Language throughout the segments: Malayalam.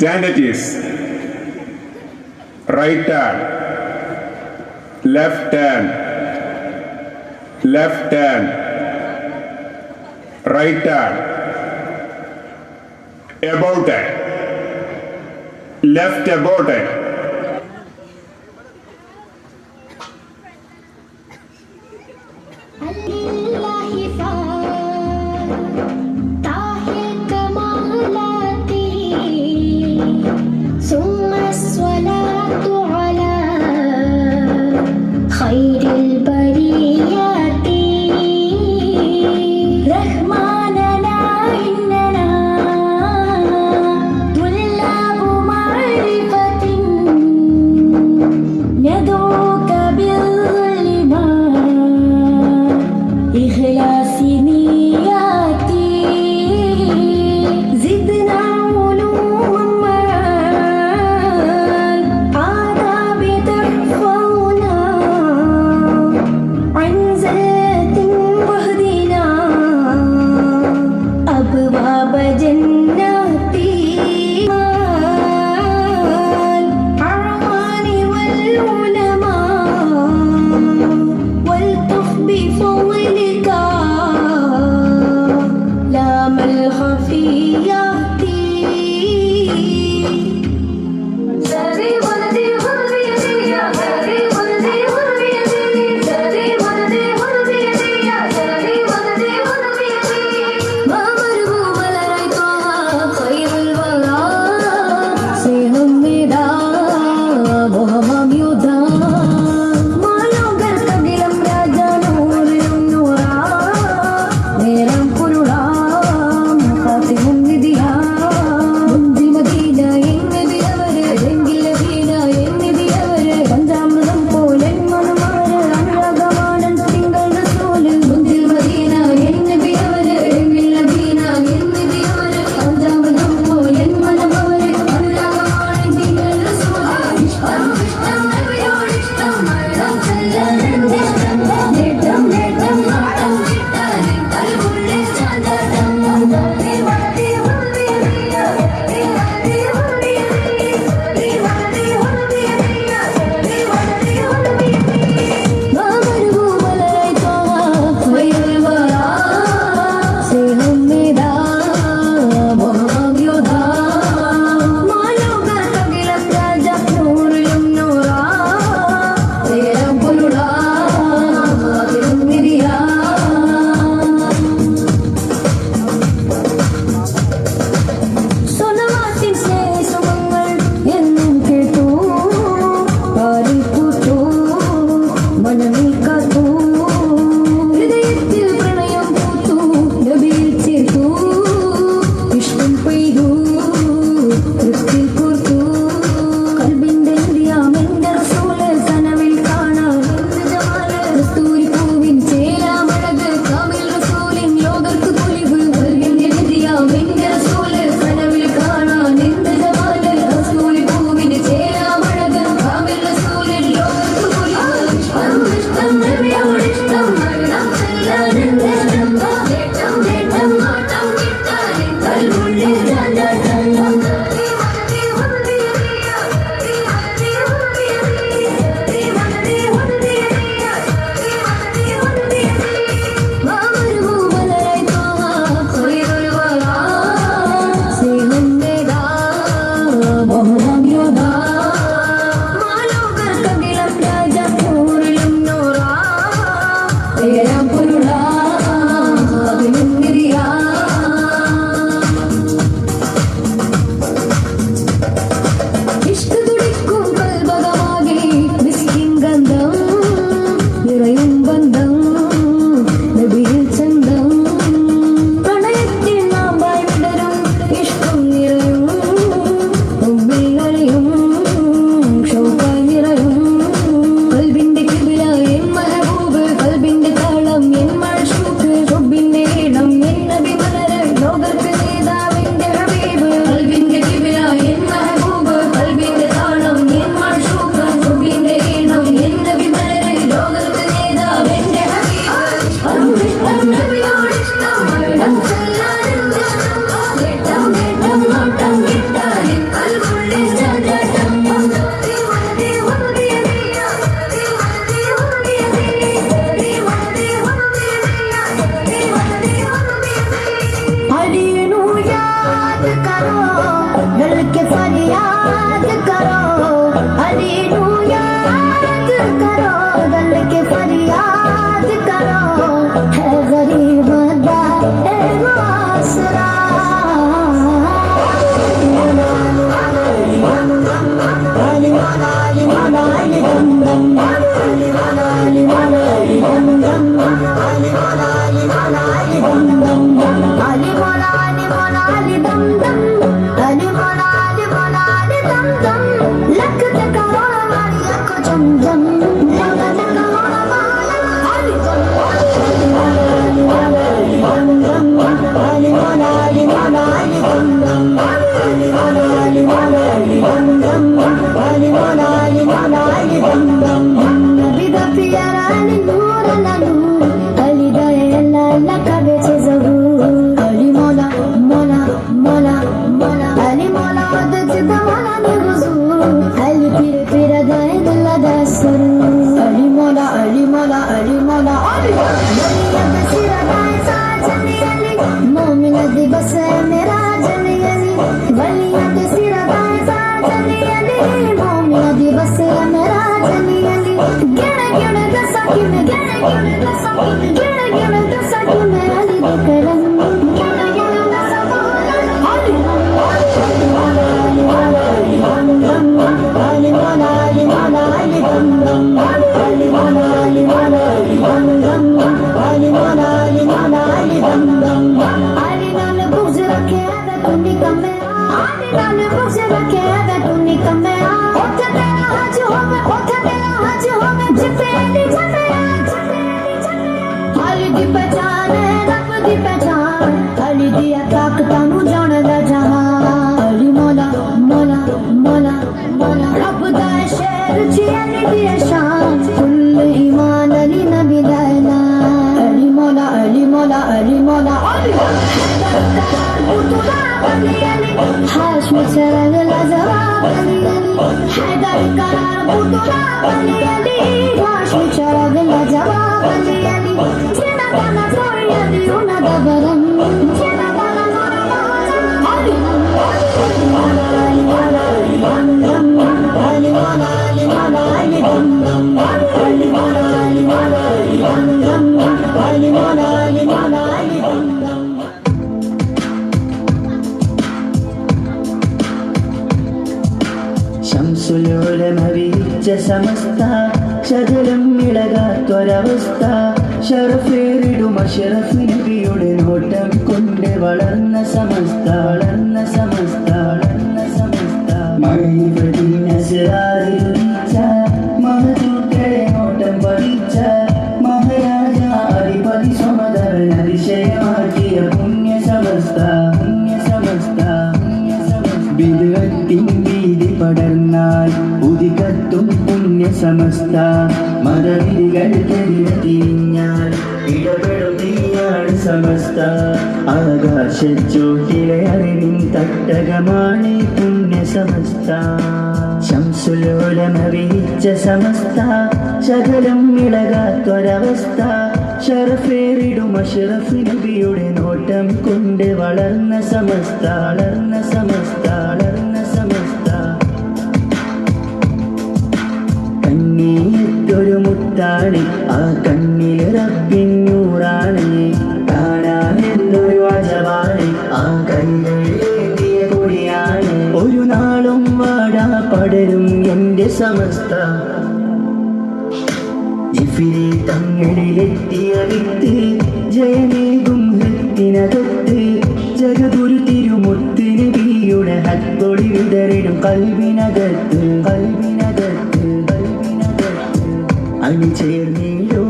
Standard is right hand, left hand, left hand, right hand, about it, left about it. никакой. സമസ്ത. ശകലം ഇളകാത്തൊരവസ്ഥ. ഷറഫേറിടും അഷറഫ് നബിയുടെ നോട്ടം കൊണ്ട് വളർന്ന സമസ്ത വളർന്ന സമസ്ത വളർന്ന സമസ്ത. സമസ്ത മതവിധികൾ തിരിഞ്ഞാൽ ഇടപെടും നീയാണ് സമസ്ത. ആകാശച്ചോട്ടിലെ അറിവിൻ തട്ടകമാണ് പുണ്യ സമസ്ത ശംസുലോലമറിയിച്ച സമസ്ത ശകലം ഇളകാത്തൊരവസ്ഥ. ഷറഫേറിടും അഷറഫ് നബിയുടെ നോട്ടം കൊണ്ട് വളർന്ന സമസ്ത വളർന്ന സമസ്ത. കണ്ണീത്തൊരു മുത്താണ്. ആ കണ്ണിൽ റബ്ബിന്നൂറാണ് കാണാമെന്നൊരു അജവാണ് ആ കൈകളിലേന്തിയ കൊടിയാണ്. ഒരു നാളും വാടാ പടരും എന്റെ സമസ്ത. ഇഫിലി തങ്ങളിലെത്തിയ വിത്ത് ജയമേകും ഹൃത്തിനകത്ത്. ജഗദുരു തിരുമുത്തിന് ബിയുടെ ഹത്തൊളി വിതറിടും കൽവിനകത്ത്. കൽവി അണി ചേർന്നിടോ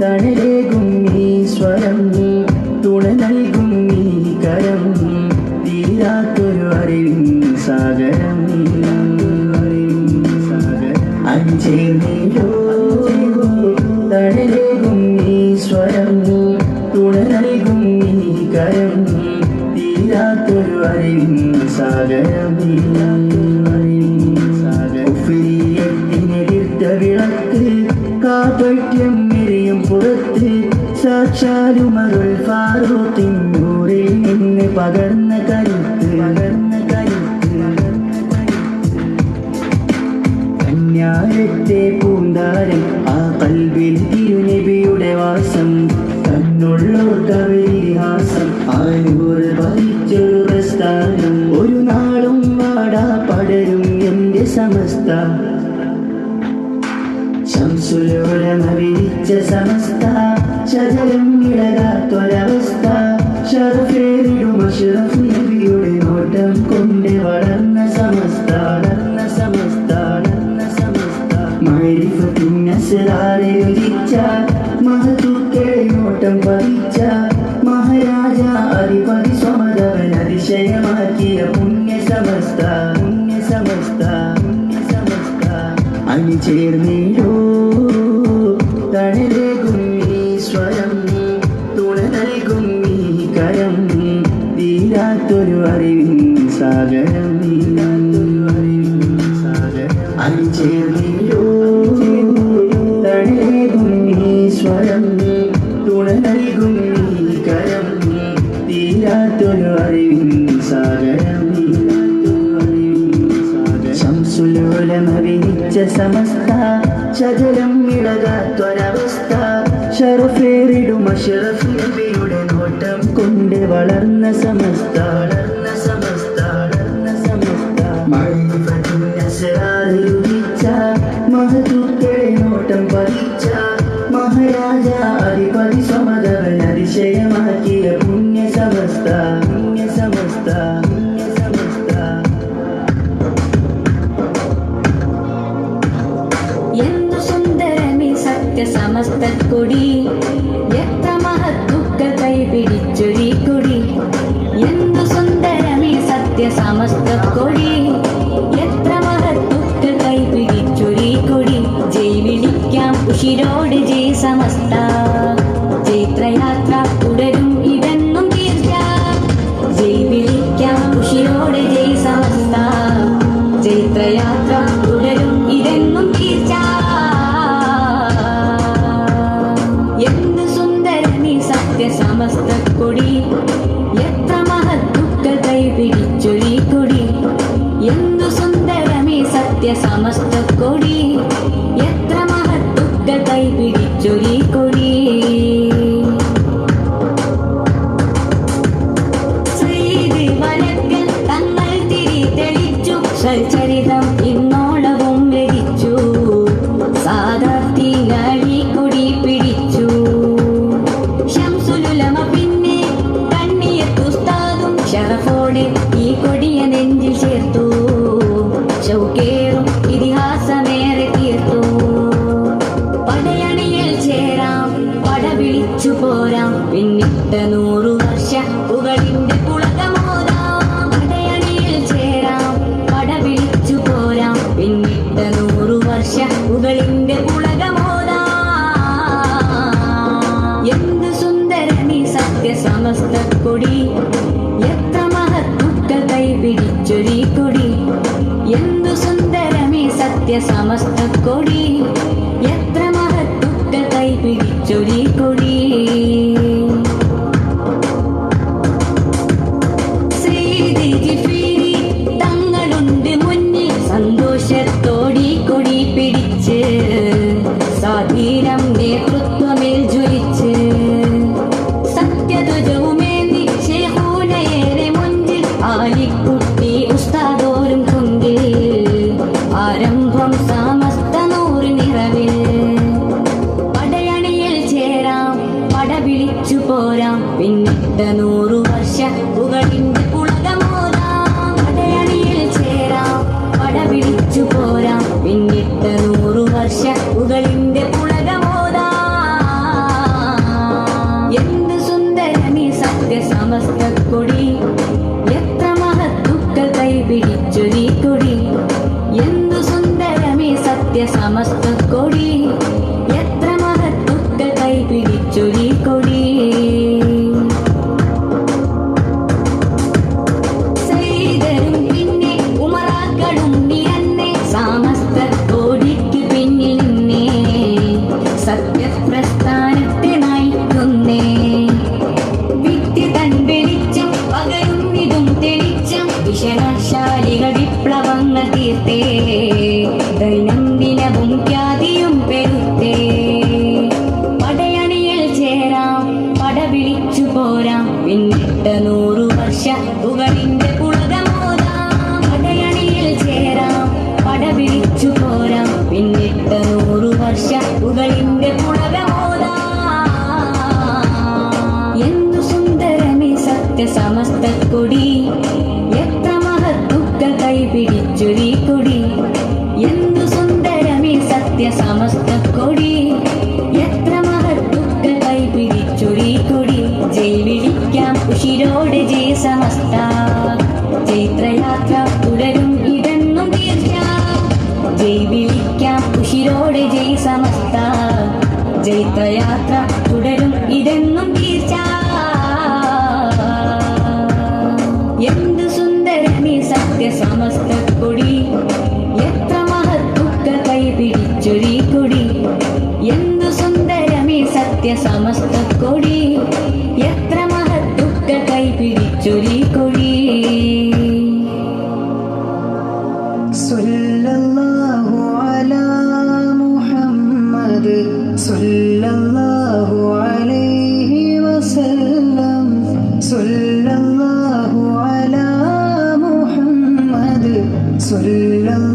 തണലേകും നീ സ്വരം തുണ നൽകും നീ കരം തീരാത്തൊരു അറിവിൻ സാഗരം അറിവിൻ സാഗരം അണി ചേർന്നിടോ തണലേകും നീ സ്വരം തുണ നൽകും നീ കരം തീരാത്തൊരു അറിവിൻ സാഗരം. സാക്ഷാലുമരുൾ ഫാറൂഖിൻ നൂറിൽ നിന്ന് പകർന്ന കരുത്ത് പകർന്ന കന്യാരത്തെ പൂന്താരൻ ആ കൽവിൽ തിരുനബിയുടെ വാസം. കണ്ണുള്ളോർക്കവരിഹാസം ആയൂർ ഭരിച്ചൊരു പ്രസ്ഥാനം. ശംസുലോലമ വിരിച്ച സമസ്ത ശകലം ഇളകാത്തൊരവസ്ഥ ഷറഫേറിടും അഷറഫ് അഞ്ചേതീരൂ തഴകും സമസ്ത ചതുരം ഇളകാത്തൊരവസ്ഥ ഷറഫേറിടും അഷറഫ് നോട്ടം കൊണ്ട് വളർന്ന സമസ്ത. പുണ്യ समस्त कोडि love.